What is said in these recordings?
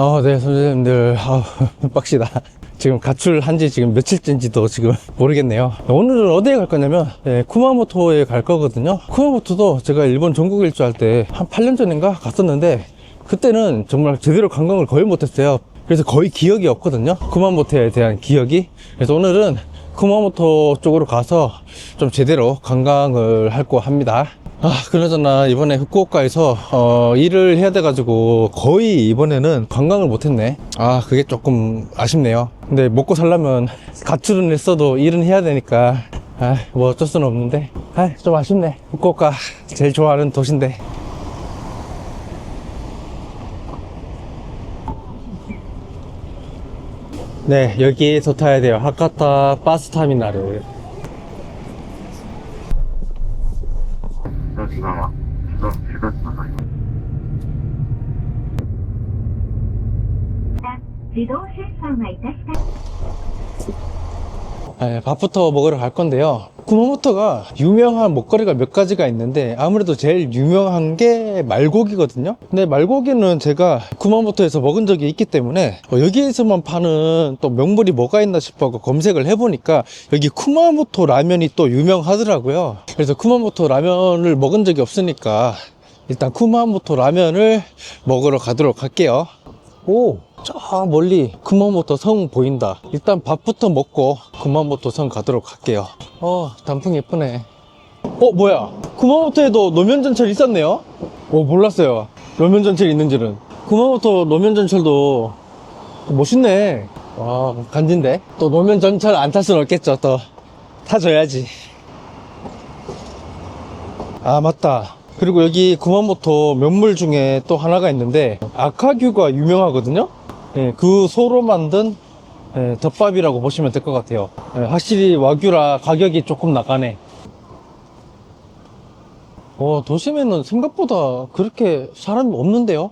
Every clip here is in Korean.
아, 네, 선생님들. 아, 빡시다. 지금 가출한 지 지금 며칠째인지도 지금 모르겠네요. 오늘은 어디에 갈 거냐면, 네, 쿠마모토에 갈 거거든요. 쿠마모토도 제가 일본 전국 일주 할 때 한 8년 전인가 갔었는데, 그때는 정말 제대로 관광을 거의 못했어요. 그래서 거의 기억이 없거든요. 쿠마모토에 대한 기억이. 그래서 오늘은 쿠마모토 쪽으로 가서 좀 제대로 관광을 할거 합니다. 아, 그나저나 이번에 후쿠오카에서 어, 일을 해야 돼 가지고 거의 이번에는 관광을 못 했네. 아, 그게 조금 아쉽네요. 근데 먹고 살려면 가출은 했어도 일은 해야 되니까 아, 뭐 어쩔 수는 없는데 아, 좀 아쉽네. 후쿠오카 제일 좋아하는 도시인데. 네, 여기에서 타야 돼요. 하카타 버스 타미널을. 左側、左左ください。自動出産はいたした。 네, 밥부터 먹으러 갈 건데요. 구마모토가 유명한 먹거리가 몇 가지가 있는데 아무래도 제일 유명한 게 말고기거든요. 근데 말고기는 제가 구마모토에서 먹은 적이 있기 때문에 어, 여기에서만 파는 또 명물이 뭐가 있나 싶어 검색을 해보니까 여기 쿠마모토 라면이 또 유명하더라고요. 그래서 쿠마모토 라면을 먹은 적이 없으니까 일단 쿠마모토 라면을 먹으러 가도록 할게요. 오, 저 멀리 쿠마모토 성 보인다. 일단 밥부터 먹고 쿠마모토 성 가도록 할게요. 어, 단풍 예쁘네. 어, 뭐야? 쿠마모토에도 노면전철 있었네요? 오, 몰랐어요. 노면전철 있는지는. 쿠마모토 노면전철도 멋있네. 와, 간지인데? 또 노면전철 안탈 수는 없겠죠, 또. 타줘야지. 아 맞다 그리고 여기 구마모토 면물 중에 또 하나가 있는데 아카규가 유명하거든요 예, 그 소로 만든 예, 덮밥이라고 보시면 될 것 같아요 예, 확실히 와규라 가격이 조금 나가네 어, 도심에는 생각보다 그렇게 사람이 없는데요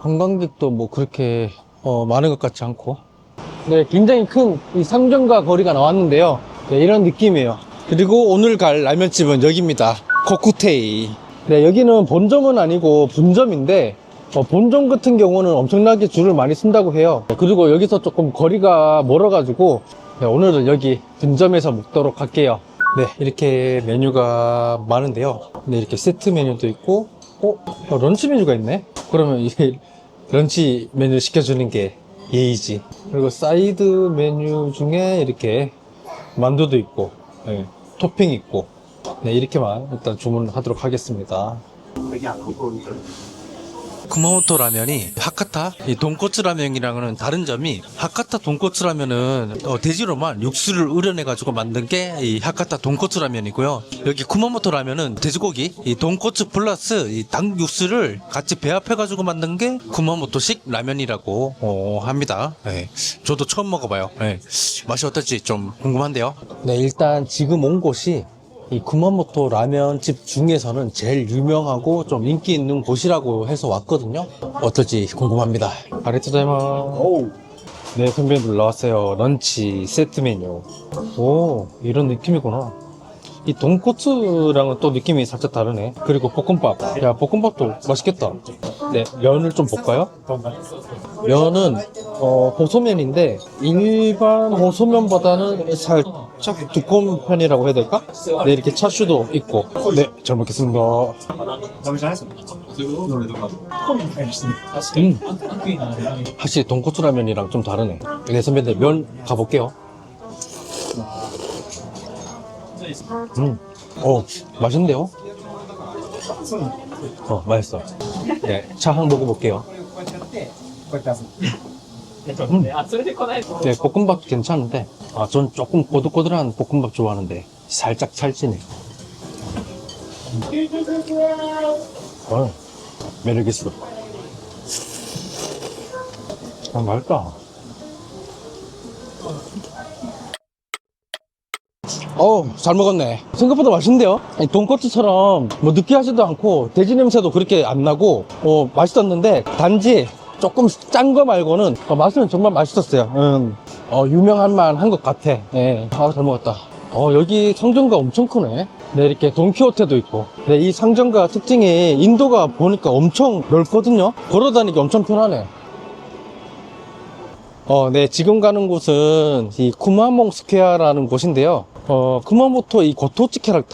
관광객도 뭐 그렇게 어, 많은 것 같지 않고 네, 굉장히 큰 이 상점과 거리가 나왔는데요. 네, 이런 느낌이에요. 그리고 오늘 갈 라면집은 여기입니다. 코쿠테이. 네, 여기는 본점은 아니고 분점인데, 어, 본점 같은 경우는 엄청나게 줄을 많이 쓴다고 해요. 네, 그리고 여기서 조금 거리가 멀어 가지고, 네, 오늘은 여기 분점에서 먹도록 할게요. 네, 이렇게 메뉴가 많은데요. 네, 이렇게 세트 메뉴도 있고, 어, 어, 런치 메뉴가 있네? 그러면 이 런치 메뉴 시켜주는 게 예의지. 그리고 사이드 메뉴 중에 이렇게 만두도 있고, 예, 토핑 있고, 네, 이렇게만 일단 주문하도록 하겠습니다. 쿠마모토 라면이 하카타 이 돈코츠 라면이랑은 다른 점이 하카타 돈코츠 라면은 어, 돼지로만 육수를 우려내 가지고 만든 게 이 하카타 돈코츠 라면이고요. 여기 쿠마모토 라면은 돼지고기 이 돈코츠 플러스 이닭 육수를 같이 배합해 가지고 만든 게 쿠마모토식 라면이라고 어, 합니다. 네, 저도 처음 먹어봐요. 네, 맛이 어떨지 좀 궁금한데요. 네, 일단 지금 온 곳이 이 구마모토 라면 집 중에서는 제일 유명하고 좀 인기 있는 곳이라고 해서 왔거든요. 어떨지 궁금합니다. 아리토다이마. 네, 선배님들 나왔어요. 런치 세트 메뉴. 오, 이런 느낌이구나. 이 돈코츠랑은 또 느낌이 살짝 다르네. 그리고 볶음밥. 야, 볶음밥도 맛있겠다. 네, 면을 좀 볼까요? 면은 어, 호소면인데 일반 호소면보다는 살 짝 두꺼운 편이라고 해야 될까? 네, 이렇게 차슈도 있고. 네, 잘 먹겠습니다. 음, 확실히 돈코츠 라면이랑 좀 다르네. 네, 선배들 면 가볼게요. 음, 어, 맛있는데요? 어, 맛있어. 네, 차 한 번 먹어볼게요. 음. 네, 볶음밥 괜찮은데, 아, 전 조금 꼬들꼬들한 볶음밥 좋아하는데, 살짝 찰지네. 어, 매력있어. 아, 맛있다. 어우, 잘 먹었네. 생각보다 맛있는데요? 아니, 돈코츠처럼 뭐 느끼하지도 않고, 돼지 냄새도 그렇게 안 나고, 어, 맛있었는데, 단지 조금 짠 거 말고는, 어, 맛은 정말 맛있었어요. 음, 어, 유명한 만 한 것 같아. 예. 아, 잘 먹었다. 어, 여기 상점가 엄청 크네. 네, 이렇게 돈키호테도 있고. 네, 이 상점가 특징이 인도가 보니까 엄청 넓거든요? 걸어 다니기 엄청 편하네. 어, 네, 지금 가는 곳은 이 쿠마몽 스퀘어라는 곳인데요. 어, 쿠마모토 이 고토치 캐릭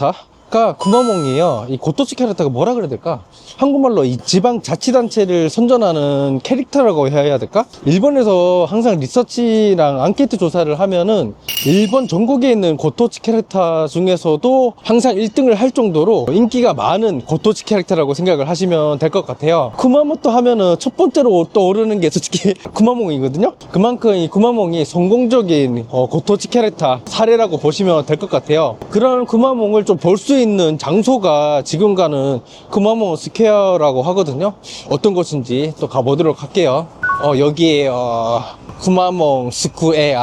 터가 쿠마몽이에요. 이 고토치 캐릭터가 뭐라 그래야 될까? 한국말로 이 지방 자치단체를 선전하는 캐릭터라고 해야 될까? 일본에서 항상 리서치랑 앙케이트 조사를 하면은 일본 전국에 있는 고토치 캐릭터 중에서도 항상 1등을 할 정도로 인기가 많은 고토치 캐릭터라고 생각을 하시면 될 것 같아요. 쿠마모토 하면은 첫 번째로 떠오르는 게 솔직히 쿠마몽이거든요. 그만큼 이 쿠마몽이 성공적인 어, 고토치 캐릭터 사례라고 보시면 될 것 같아요. 그런 쿠마몽을 좀 볼 수 있는 장소가 지금 가는 쿠마몽 스퀘어라고 하거든요. 어떤 곳인지 또 가보도록 할게요. 어, 여기에 어, 쿠마몽 스쿠에어.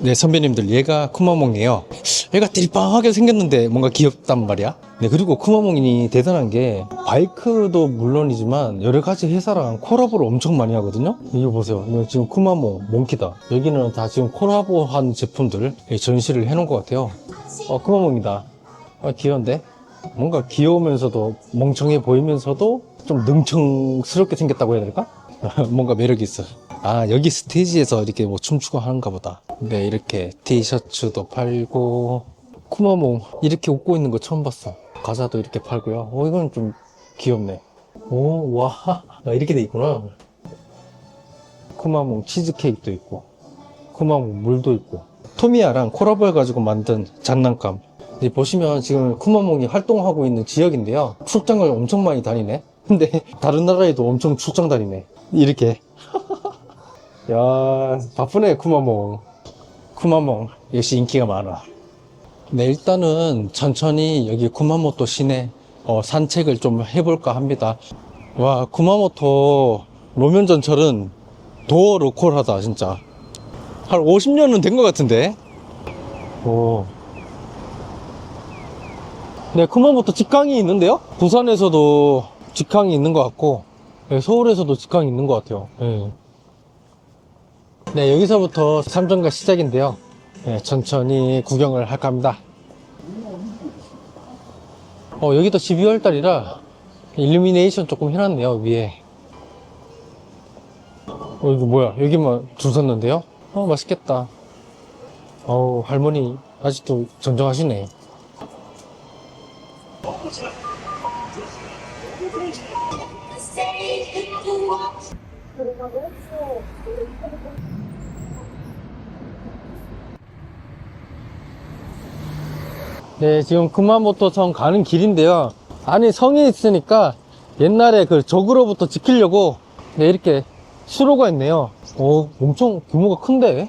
네, 선배님들, 얘가 쿠마몽이에요. 얘가 띨빵하게 생겼는데 뭔가 귀엽단 말이야. 네, 그리고 쿠마몽이 대단한 게 바이크도 물론이지만 여러 가지 회사랑 콜라보를 엄청 많이 하거든요. 이거 보세요. 이거 지금 쿠마몽, 몽키다. 여기는 다 지금 콜라보한 제품들 전시를 해놓은 것 같아요. 어, 쿠마몽이다. 아, 귀여운데? 뭔가 귀여우면서도 멍청해 보이면서도 좀 능청스럽게 생겼다고 해야 될까? 뭔가 매력이 있어. 아, 여기 스테이지에서 이렇게 뭐 춤추고 하는가 보다. 네, 이렇게 티셔츠도 팔고, 쿠마몽, 이렇게 웃고 있는 거 처음 봤어. 과자도 이렇게 팔고요. 어, 이건 좀 귀엽네. 오, 와, 아, 이렇게 돼 있구나. 쿠마몽 치즈케이크도 있고, 쿠마몽 물도 있고, 토미야랑 콜라보 해가지고 만든 장난감. 네, 보시면 지금 쿠마몽이 활동하고 있는 지역인데요. 출장을 엄청 많이 다니네. 근데 다른 나라에도 엄청 출장 다니네. 이렇게. 야, 바쁘네, 쿠마몽. 쿠마몽. 역시 인기가 많아. 네, 일단은 천천히 여기 쿠마모토 시내 어, 산책을 좀 해볼까 합니다. 와, 쿠마모토 로면전철은 도어 로컬하다, 진짜. 한 50년은 된 것 같은데? 오. 네, 쿠마모토 직항이 있는데요? 부산에서도 직항이 있는 것 같고, 네, 서울에서도 직항이 있는 것 같아요. 네. 네, 여기서부터 삼전가 시작인데요. 네, 천천히 구경을 할까 합니다. 어, 여기도 12월 달이라 일루미네이션 조금 해놨네요, 위에. 어, 이거 뭐야? 여기만 줄 섰는데요? 어, 맛있겠다. 어우, 할머니 아직도 정정하시네. 네, 지금 쿠마모토성 가는 길인데요. 안에 성이 있으니까 옛날에 그 적으로부터 지키려고 네, 이렇게 수로가 있네요. 오, 엄청 규모가 큰데?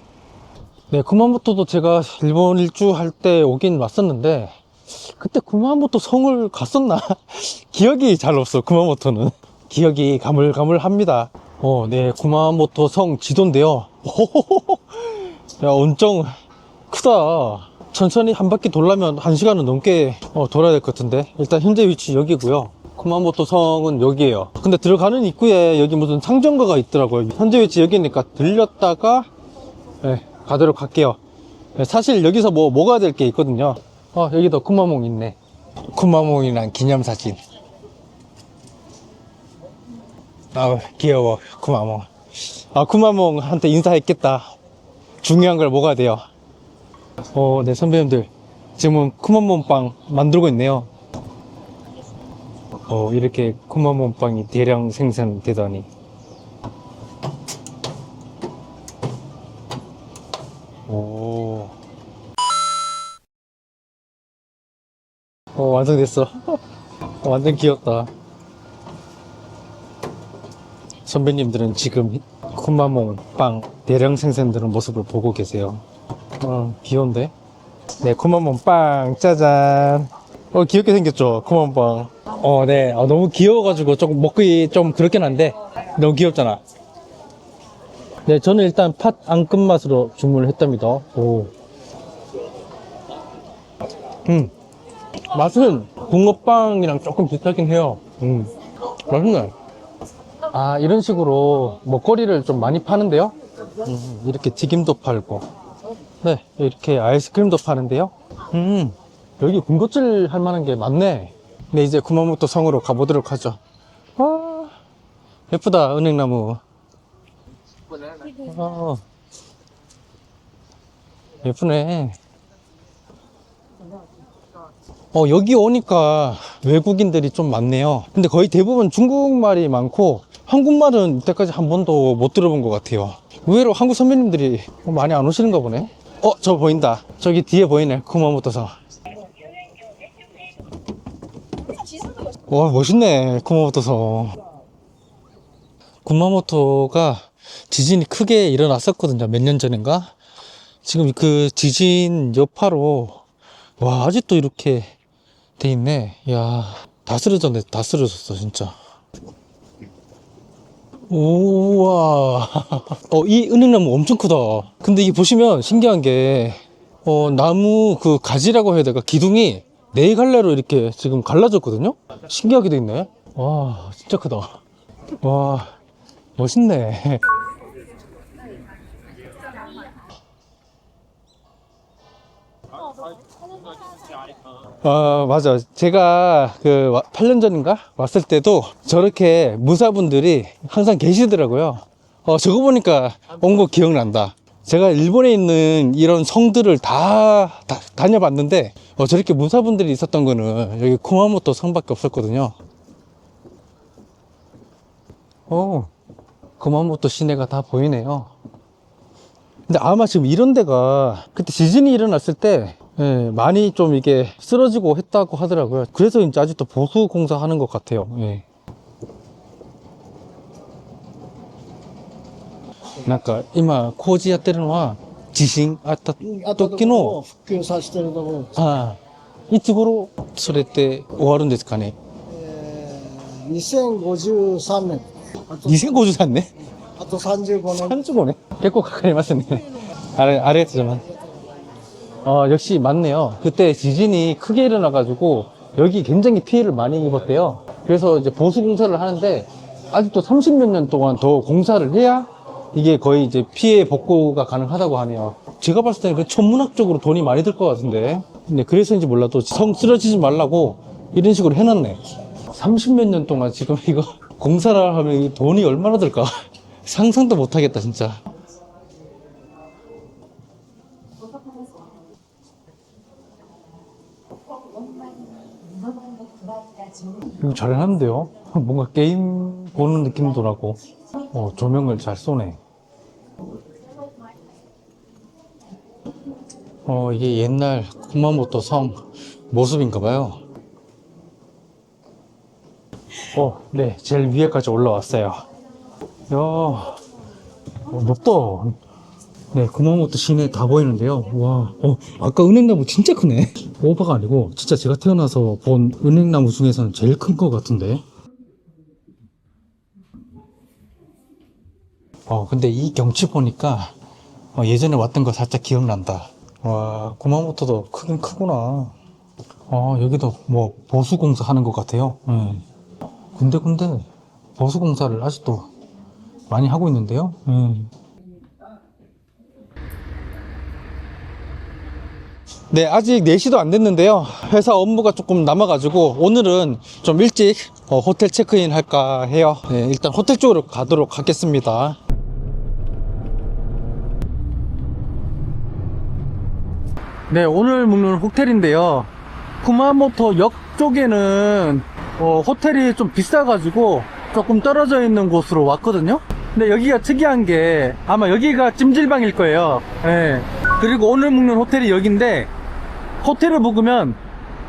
네, 쿠마모토도 제가 일본 일주 할 때 오긴 왔었는데, 그때 쿠마모토 성을 갔었나? 기억이 잘 없어, 쿠마모토는. 기억이 가물가물합니다. 어, 네, 쿠마모토 성 지도인데요. 야, 엄청 크다. 천천히 한 바퀴 돌려면 한 시간은 넘게 어, 돌아야 될 것 같은데. 일단 현재 위치 여기고요. 쿠마모토 성은 여기에요. 근데 들어가는 입구에 여기 무슨 상점가가 있더라고요. 현재 위치 여기니까 들렸다가 네, 가도록 할게요. 네, 사실 여기서 뭐 먹어야 될 게 있거든요. 어 여기도 쿠마몽 있네. 쿠마몽이랑 기념사진 아우 귀여워 쿠마몽 아 쿠마몽한테 인사했겠다 중요한 걸 먹어야 돼요 어, 네, 선배님들. 지금은 쿠마몬빵 만들고 있네요. 어, 이렇게 쿠마몬빵이 대량 생산되다니. 오. 어, 완성됐어. 어, 완전 귀엽다. 선배님들은 지금 쿠마몬 빵 대량 생산되는 모습을 보고 계세요. 어, 귀여운데? 네, 쿠마몬 빵, 짜잔. 어, 귀엽게 생겼죠? 쿠마몬 빵. 어, 네. 어, 너무 귀여워가지고 조금 먹기 좀 그렇긴 한데, 너무 귀엽잖아. 네, 저는 일단 팥 앙금 맛으로 주문을 했답니다. 오. 음. 맛은 붕어빵이랑 조금 비슷하긴 해요. 음. 맛있네. 아, 이런 식으로 먹거리를 좀 많이 파는데요. 음, 이렇게 튀김도 팔고. 네, 이렇게 아이스크림도 파는데요. 음, 여기 군것질 할 만한 게 많네. 네, 이제 구마모토 성으로 가보도록 하죠. 와, 예쁘다, 은행나무. 아, 예쁘네. 어, 여기 오니까 외국인들이 좀 많네요. 근데 거의 대부분 중국말이 많고, 한국말은 이때까지 한 번도 못 들어본 것 같아요. 의외로 한국 선배님들이 많이 안 오시는가 보네. 어, 저 보인다. 저기 뒤에 보이네. 쿠마모토성. 와, 멋있네. 쿠마모토성. 구마모토가 지진이 크게 일어났었거든요. 몇 년 전인가? 지금 그 지진 여파로, 와, 아직도 이렇게 돼 있네. 야, 다 쓰러졌네. 다 쓰러졌어, 진짜. 우와. 어, 이 은행나무 엄청 크다. 근데 이게 보시면 신기한 게, 어, 나무 그 가지라고 해야 될까? 기둥이 네 갈래로 이렇게 지금 갈라졌거든요? 신기하게 돼 있네. 와, 진짜 크다. 와, 멋있네. 아, 맞아. 제가 그 8년 전인가 왔을 때도 저렇게 무사분들이 항상 계시더라고요. 어, 저거 보니까 온 거 기억난다. 제가 일본에 있는 이런 성들을 다, 다 다녀봤는데 어, 저렇게 무사분들이 있었던 거는 여기 쿠마모토 성밖에 없었거든요. 어, 구마모토 시내가 다 보이네요. 근데 아마 지금 이런 데가 그때 지진이 일어났을 때 예, 많이 좀 이게 쓰러지고 했다고 하더라고요. 그래서 이제 아직도 보수 공사하는 것 같아요. 예. なんか今工事やってるのは地震あったあと時の復旧させてるところです。ああいつ頃それって終わるんですかねえー、2053年。あと2053年あと35年。 35네? 꽤꼭 가까이맞았네. 아래, 아래였지만. 어, 역시 맞네요. 그때 지진이 크게 일어나가지고 여기 굉장히 피해를 많이 입었대요. 그래서 이제 보수 공사를 하는데 아직도 30몇 년 동안 더 공사를 해야 이게 거의 이제 피해 복구가 가능하다고 하네요. 제가 봤을 때는 그 천문학적으로 돈이 많이 들 것 같은데. 근데 그래서인지 몰라도 성 쓰러지지 말라고 이런 식으로 해놨네. 30몇 년 동안 지금 이거 공사를 하면 이 돈이 얼마나 들까? 상상도 못 하겠다, 진짜. 이거 잘하는데요? 뭔가 게임 보는 느낌도 나고. 어, 조명을 잘 쏘네. 어, 이게 옛날 쿠마모토 성 모습인가봐요. 어, 네, 제일 위에까지 올라왔어요. 야, 어, 높다. 네, 구마모토 시내 다 보이는데요. 와, 어, 아까 은행나무 진짜 크네. 오버가 아니고, 진짜 제가 태어나서 본 은행나무 중에서는 제일 큰 것 같은데. 어, 근데 이 경치 보니까, 어, 예전에 왔던 거 살짝 기억난다. 와, 구마모토도 크긴 크구나. 어, 여기도 뭐, 보수공사 하는 것 같아요. 예. 군데군데 보수공사를 아직도 많이 하고 있는데요. 예. 네, 아직 4시도 안 됐는데요. 회사 업무가 조금 남아가지고 오늘은 좀 일찍 어, 호텔 체크인 할까 해요. 네, 일단 호텔 쪽으로 가도록 하겠습니다. 네, 오늘 묵는 호텔인데요. 쿠마모토 역 쪽에는 어, 호텔이 좀 비싸가지고 조금 떨어져 있는 곳으로 왔거든요. 근데 여기가 특이한 게 아마 여기가 찜질방일 거예요. 예. 그리고 오늘 묵는 호텔이 여기인데 호텔을 묵으면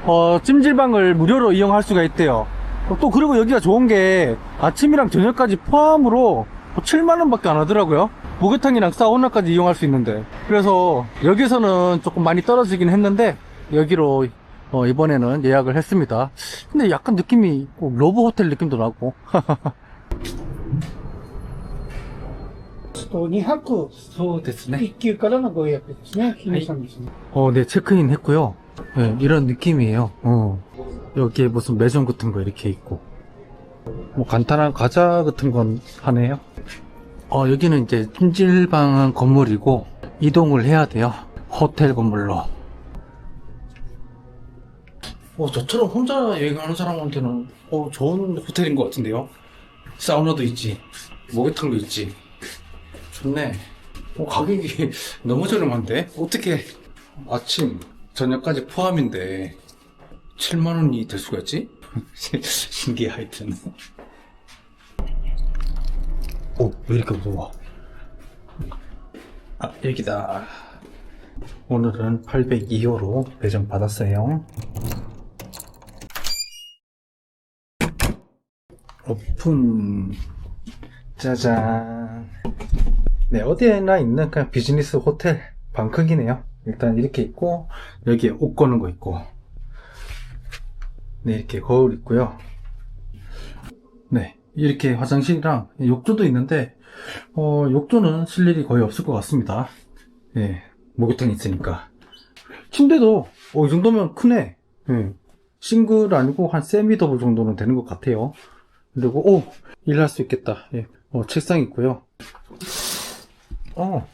어, 찜질방을 무료로 이용할 수가 있대요. 어, 또 그리고 여기가 좋은 게 아침이랑 저녁까지 포함으로 7만원 밖에 안 하더라고요. 목욕탕이랑 사우나까지 이용할 수 있는데. 그래서 여기서는 조금 많이 떨어지긴 했는데 여기로 어, 이번에는 예약을 했습니다. 근데 약간 느낌이 꼭 로브 호텔 느낌도 나고. と2泊そうですね。 1級からのご予約ですね。皆さんですね。 어, 네, 체크인 했고요. 네, 이런 느낌이에요. 어. 여기에 무슨 매점 같은 거 이렇게 있고. 뭐 간단한 과자 같은 건 하네요. 어, 여기는 이제 찜질방 건물이고, 이동을 해야 돼요. 호텔 건물로. 어, 저처럼 혼자 여행하는 사람한테는, 어, 좋은 호텔인 것 같은데요? 사우나도 있지, 목욕탕도 있지. 좋네. 어, 가격이 너무 저렴한데? 어떻게 아침, 저녁까지 포함인데 7만 원이 될 수가 있지? 신기해, 하여튼. 오, 왜 이렇게 무서워? 아, 여기다. 오늘은 802호로 배정 받았어요. 오픈. 짜잔. 네, 어디에나 있는 그냥 비즈니스 호텔 방 크기네요. 일단 이렇게 있고, 여기에 옷 거는 거 있고, 네, 이렇게 거울 있고요. 네, 이렇게 화장실이랑 욕조도 있는데, 어, 욕조는 쓸 일이 거의 없을 것 같습니다. 예, 목욕탕이 있으니까. 침대도, 어, 이 정도면 크네. 예, 싱글 아니고 한 세미 더블 정도는 되는 것 같아요. 그리고, 오! 일할 수 있겠다. 예, 어, 책상 있고요. 어,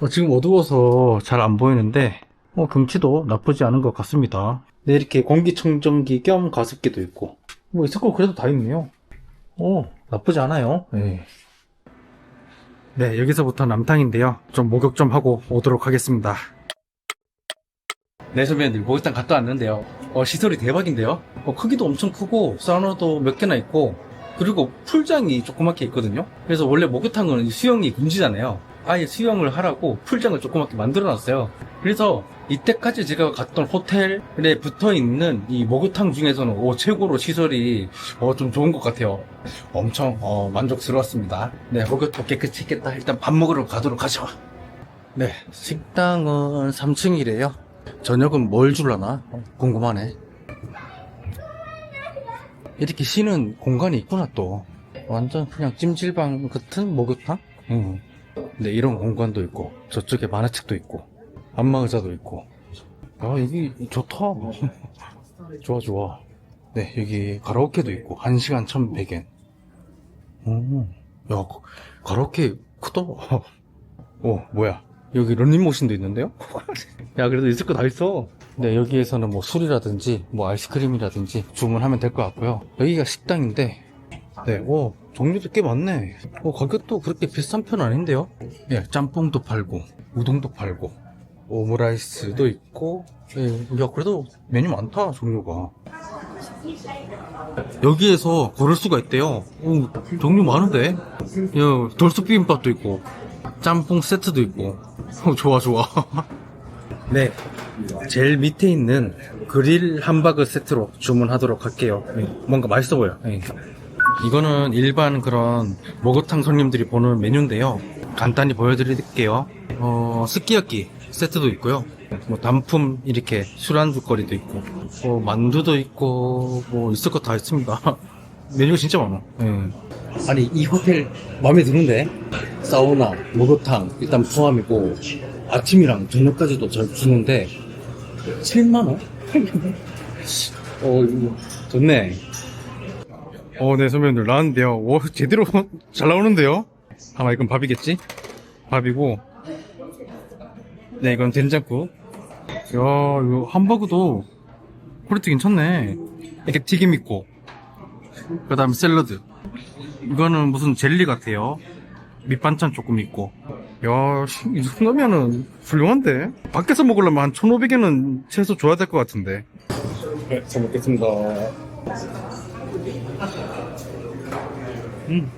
어, 지금 어두워서 잘 안 보이는데, 어, 경치도 나쁘지 않은 것 같습니다. 네, 이렇게 공기청정기 겸 가습기도 있고, 뭐 있을 거 그래도 다 있네요. 어, 나쁘지 않아요. 네. 네, 여기서부터 남탕인데요. 좀 목욕 좀 하고 오도록 하겠습니다. 네, 선배님들, 목욕탕 갔다 왔는데요. 어, 시설이 대박인데요. 어, 크기도 엄청 크고, 사우나도 몇 개나 있고, 그리고 풀장이 조그맣게 있거든요. 그래서 원래 목욕탕은 수영이 금지잖아요. 아예 수영을 하라고 풀장을 조그맣게 만들어 놨어요. 그래서 이때까지 제가 갔던 호텔에 붙어 있는 이 목욕탕 중에서는 오, 최고로 시설이 어, 좀 좋은 것 같아요. 엄청 어, 만족스러웠습니다. 네, 목욕도 깨끗이 했겠다. 일단 밥 먹으러 가도록 하죠. 네, 식당은 3층이래요. 저녁은 뭘 줄라나? 어, 궁금하네. 이렇게 쉬는 공간이 있구나 또. 완전 그냥 찜질방 같은 목욕탕? 응. 네 이런 공간도 있고 저쪽에 만화책도 있고 안마의자도 있고. 아 여기 좋다. 좋아 좋아. 네 여기 가라오케도 있고 1시간 1100엔. 오야 가라오케 크다. 어 뭐야? 여기 런닝머신도 있는데요? 야 그래도 있을 거 다 있어 네 여기에서는 뭐 술이라든지 뭐 아이스크림이라든지 주문하면 될 것 같고요. 여기가 식당인데 네 오 종류도 꽤 많네. 어 가격도 그렇게 비싼 편 아닌데요? 네 짬뽕도 팔고 우동도 팔고 오므라이스도 있고 예, 야 그래도 메뉴 많다 종류가. 여기에서 고를 수가 있대요. 오 종류 많은데? 야 돌솥 비빔밥도 있고 짬뽕 세트도 있고. 어, 좋아 좋아 네. 제일 밑에 있는 그릴 함바그 세트로 주문하도록 할게요. 네, 뭔가 맛있어 보여. 네. 이거는 일반 그런 목욕탕 손님들이 보는 메뉴인데요. 간단히 보여드릴게요. 어, 스키야키 세트도 있고요. 뭐 단품 이렇게 술안주거리도 있고 뭐 만두도 있고 뭐 있을 것 다 있습니다. 메뉴가 진짜 많아. 예. 아니 이 호텔 마음에 드는데? 사우나 목욕탕 일단 포함이고 아침이랑 저녁까지도 잘 주는데 7만 원? 어 이거 좋네 어, 네, 선배님들, 나왔는데요. 오, 제대로 잘 나오는데요? 아마 이건 밥이겠지? 밥이고, 네, 이건 된장국. 야, 이거 함버그도 퀄리티 괜찮네. 이렇게 튀김 있고, 그 다음에 샐러드. 이거는 무슨 젤리 같아요. 밑반찬 조금 있고. 야, 씨, 이 정도면은 훌륭한데? 밖에서 먹으려면 한 1,500원은 최소 줘야 될 것 같은데. 네, 잘 먹겠습니다. 음.